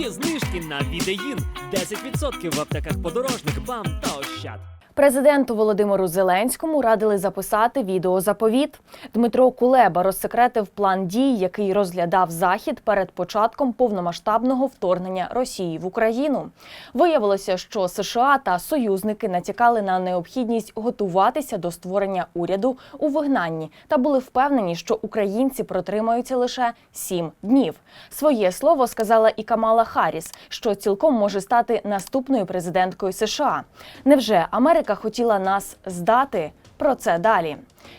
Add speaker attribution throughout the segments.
Speaker 1: Є знижки на відеїн 10% в аптеках подорожник, бам та ощад.
Speaker 2: Президенту Володимиру Зеленському радили записати відеозаповіт. Дмитро Кулеба розсекретив план дій, який розглядав захід перед початком повномасштабного вторгнення Росії в Україну. Виявилося, що США та союзники натякали на необхідність готуватися до створення уряду у вигнанні та були впевнені, що українці протримаються лише сім днів. Своє слово сказала і Камала Харріс, що цілком може стати наступною президенткою США. Невже Америка хотіла нас здати? Про це далі.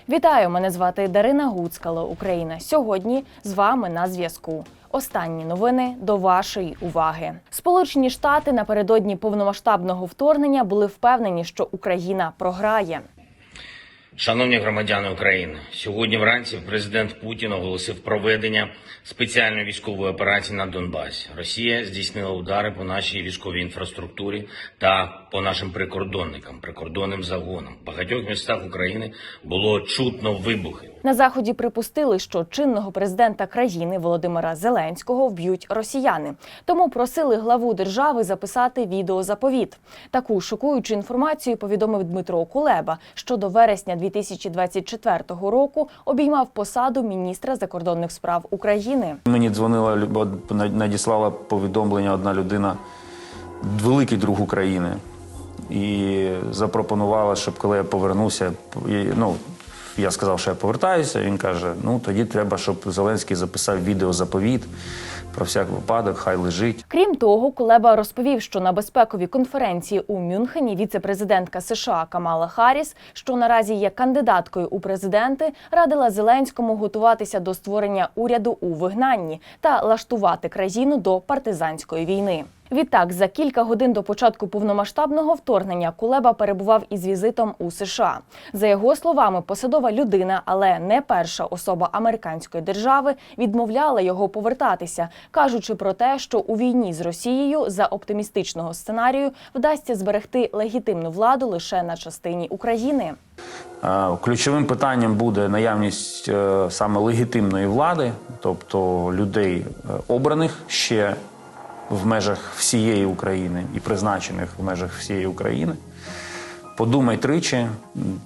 Speaker 2: Вітаю! Мене звати Дарина Гуцкало, Україна. Сьогодні з вами на зв'язку. Останні новини до вашої уваги. Сполучені Штати напередодні повномасштабного вторгнення були впевнені, що Україна програє.
Speaker 3: Шановні громадяни України, сьогодні вранці президент Путін оголосив проведення спеціальної військової операції на Донбасі. Росія здійснила удари по нашій військовій інфраструктурі та по нашим прикордонникам, прикордонним загонам. В багатьох містах України було чутно вибухи.
Speaker 2: На заході припустили, що чинного президента країни Володимира Зеленського вб'ють росіяни. Тому просили главу держави записати відеозаповіт. Таку шокуючу інформацію повідомив Дмитро Кулеба, що до вересня 2024 року обіймав посаду міністра закордонних справ України.
Speaker 4: Мені дзвонила надіслала повідомлення одна людина, великий друг України, і запропонувала, щоб коли я повернуся, і, ну. Я сказав, що я повертаюся. Він каже: ну тоді треба, щоб Зеленський записав відеозаповіт про всяк випадок, хай лежить.
Speaker 2: Крім того, Кулеба розповів, що на безпековій конференції у Мюнхені віце-президентка США Камала Харріс, що наразі є кандидаткою у президенти, радила Зеленському готуватися до створення уряду у вигнанні та лаштувати країну до партизанської війни. Відтак, за кілька годин до початку повномасштабного вторгнення Кулеба перебував із візитом у США. За його словами, посадова людина, але не перша особа американської держави, відмовляла його повертатися, кажучи про те, що у війні з Росією за оптимістичного сценарію вдасться зберегти легітимну владу лише на частині України.
Speaker 4: Ключовим питанням буде наявність е, саме легітимної влади, тобто людей е, обраних ще в межах всієї України і призначених в межах всієї України. Подумай тричі,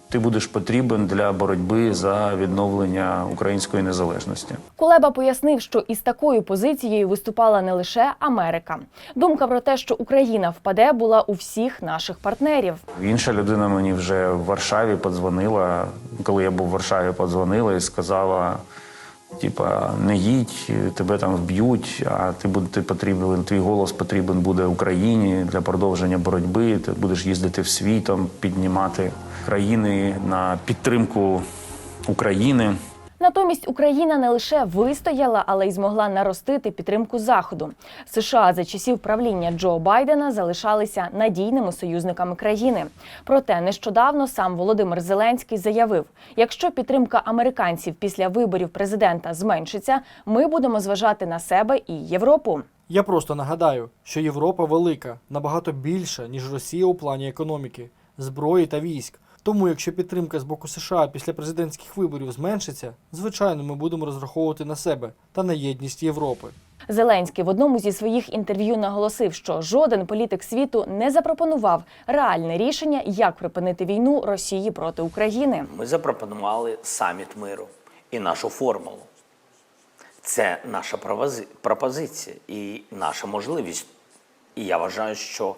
Speaker 4: ти будеш потрібен для боротьби за відновлення української незалежності.
Speaker 2: Кулеба пояснив, що із такою позицією виступала не лише Америка. Думка про те, що Україна впаде, була у всіх наших партнерів.
Speaker 4: Інша людина мені вже в Варшаві подзвонила, коли я був в Варшаві, подзвонила і сказала: типа, не їдь, тебе там вб'ють, а ти буде потрібен, твій голос потрібен буде Україні для продовження боротьби. Ти будеш їздити в світом, піднімати країни на підтримку України.
Speaker 2: Натомість Україна не лише вистояла, але й змогла наростити підтримку заходу. США за часів правління Джо Байдена залишалися надійними союзниками країни. Проте нещодавно сам Володимир Зеленський заявив: якщо підтримка американців після виборів президента зменшиться, ми будемо зважати на себе і Європу.
Speaker 5: Я просто нагадаю, що Європа велика, набагато більша, ніж Росія у плані економіки, зброї та військ. Тому, якщо підтримка з боку США після президентських виборів зменшиться, звичайно, ми будемо розраховувати на себе та на єдність Європи.
Speaker 2: Зеленський в одному зі своїх інтерв'ю наголосив, що жоден політик світу не запропонував реальне рішення, як припинити війну Росії проти України.
Speaker 6: Ми запропонували саміт миру і нашу формулу. Це наша пропозиція і наша можливість. І я вважаю, що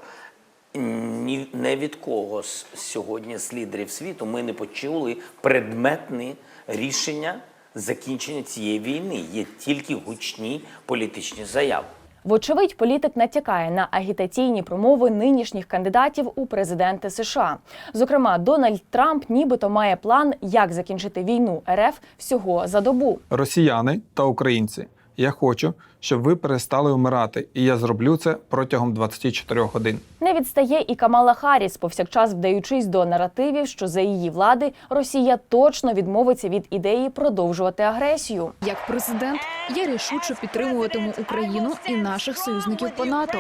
Speaker 6: ні, не від кого з- сьогодні з лідерів світу ми не почули предметні рішення закінчення цієї війни. Є тільки гучні політичні заяви.
Speaker 2: Вочевидь, політик натякає на агітаційні промови нинішніх кандидатів у президенти США. Зокрема, Дональд Трамп нібито має план, як закінчити війну РФ всього за добу.
Speaker 7: Росіяни та українці, я хочу, щоб ви перестали вмирати, і я зроблю це протягом 24 годин.
Speaker 2: Не відстає і Камала Харріс, повсякчас вдаючись до наративів, що за її влади Росія точно відмовиться від ідеї продовжувати агресію.
Speaker 8: Як президент, я рішуче підтримуватиму Україну і наших союзників по НАТО.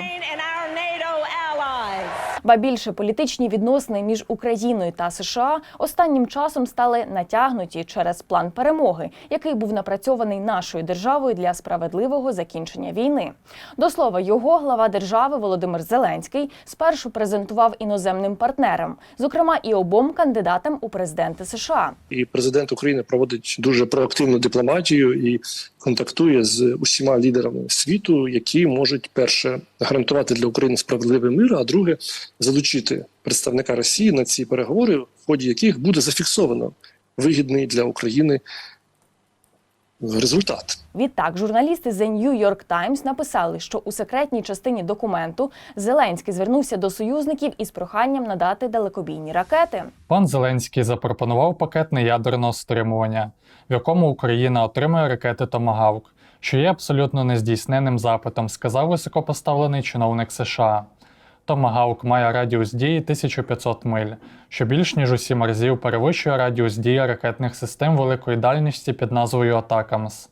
Speaker 2: Ба більше політичні відносини між Україною та США останнім часом стали натягнуті через план перемоги, який був напрацьований нашою державою для справедливого закінчення війни. До слова, його глава держави Володимир Зеленський спершу презентував іноземним партнерам, зокрема і обом кандидатам у президенти США.
Speaker 9: і президент України проводить дуже проактивну дипломатію і контактує з усіма лідерами світу, які можуть перше гарантувати для України справедливий мир, а друге залучити представника Росії на ці переговори, в ході яких буде зафіксовано вигідний для України результат.
Speaker 2: Відтак, журналісти The New York Times написали, що у секретній частині документу Зеленський звернувся до союзників із проханням надати далекобійні ракети.
Speaker 10: Пан Зеленський запропонував пакет неядерного стримування, в якому Україна отримує ракети Томагавк, що є абсолютно нездійсненним запитом, сказав високопоставлений чиновник США. Томагавк має радіус дії 1500 миль, що більш ніж у сім разів перевищує радіус дії ракетних систем великої дальності під назвою Атакамс,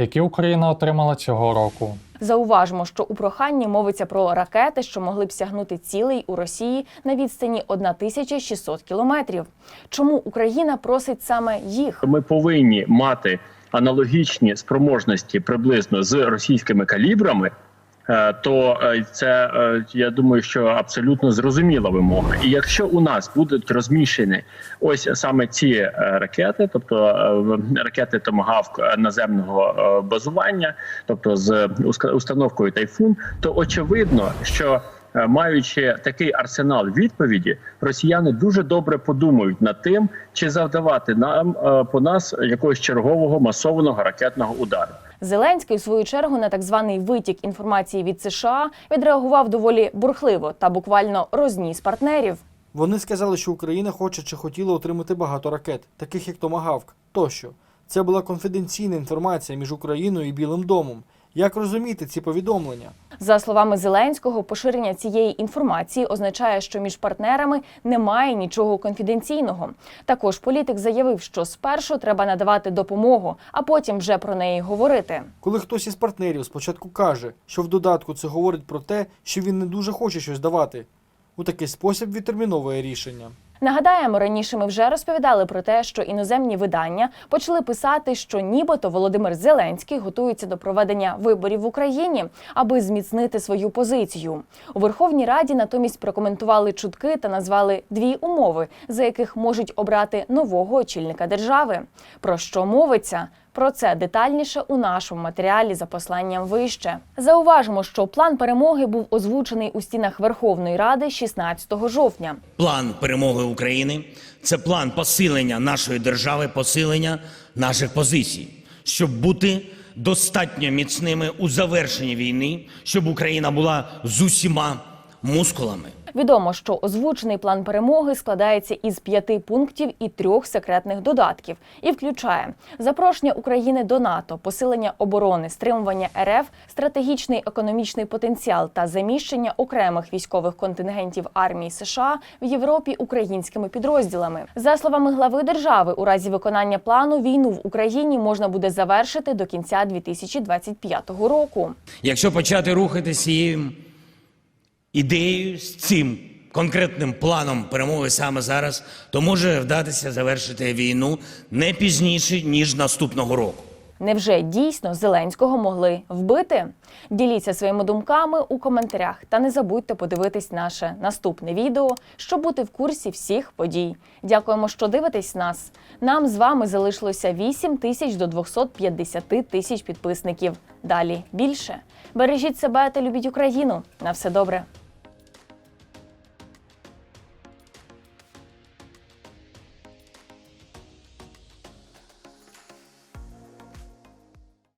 Speaker 10: які Україна отримала цього року.
Speaker 2: Зауважимо, що у проханні мовиться про ракети, що могли б сягнути цілей у Росії на відстані 1600 кілометрів. Чому Україна просить саме їх?
Speaker 11: ми повинні мати аналогічні спроможності приблизно з російськими калібрами. Е, То е, це е, я думаю, що абсолютно зрозуміла вимога. І якщо у нас будуть розміщені ось саме ці ракети, тобто ракети Томагавк наземного базування, тобто з установкою Тайфун, то очевидно, що маючи такий арсенал відповіді, росіяни дуже добре подумають над тим, чи завдавати нам е, по нас якогось чергового масованого ракетного удару.
Speaker 2: Зеленський, у свою чергу, на так званий витік інформації від США відреагував доволі бурхливо та буквально розніс партнерів.
Speaker 5: Вони сказали, що Україна хоче чи хотіла отримати багато ракет, таких як Томагавк тощо. Це була конфіденційна інформація між Україною і Білим домом. Як розуміти ці повідомлення?
Speaker 2: За словами Зеленського, поширення цієї інформації означає, що між партнерами немає нічого конфіденційного. Також політик заявив, що спершу треба надавати допомогу, а потім вже про неї говорити.
Speaker 5: Коли хтось із партнерів спочатку каже, що в додатку це говорить про те, що він не дуже хоче щось давати, у такий спосіб відтерміновує рішення.
Speaker 2: Нагадаємо, раніше ми вже розповідали про те, що іноземні видання почали писати, що нібито Володимир Зеленський готується до проведення виборів в Україні, аби зміцнити свою позицію. У Верховній Раді натомість прокоментували чутки та назвали дві умови, за яких можуть обрати нового очільника держави. Про що мовиться? Про це детальніше у нашому матеріалі за посланням вище. Зауважимо, що план перемоги був озвучений у стінах Верховної Ради 16 жовтня.
Speaker 3: План перемоги України це план посилення нашої держави, посилення наших позицій, щоб бути достатньо міцними у завершенні війни, щоб Україна була з усіма мускулами.
Speaker 2: Відомо, що озвучений план перемоги складається із п'яти пунктів і трьох секретних додатків і включає запрошення України до НАТО, посилення оборони, стримування РФ, стратегічний економічний потенціал та заміщення окремих військових контингентів армії США в Європі українськими підрозділами. За словами глави держави, у разі виконання плану війну в Україні можна буде завершити до кінця 2025 року.
Speaker 3: Якщо почати рухатися цією ідеєю, з цим конкретним планом перемоги саме зараз, то може вдатися завершити війну не пізніше ніж наступного року.
Speaker 2: Невже дійсно Зеленського могли вбити? Діліться своїми думками у коментарях та не забудьте подивитись наше наступне відео, щоб бути в курсі всіх подій. Дякуємо, що дивитесь нас. Нам з вами залишилося 8 тисяч до 250 тисяч підписників. Далі більше. Бережіть себе та любіть Україну. На все добре.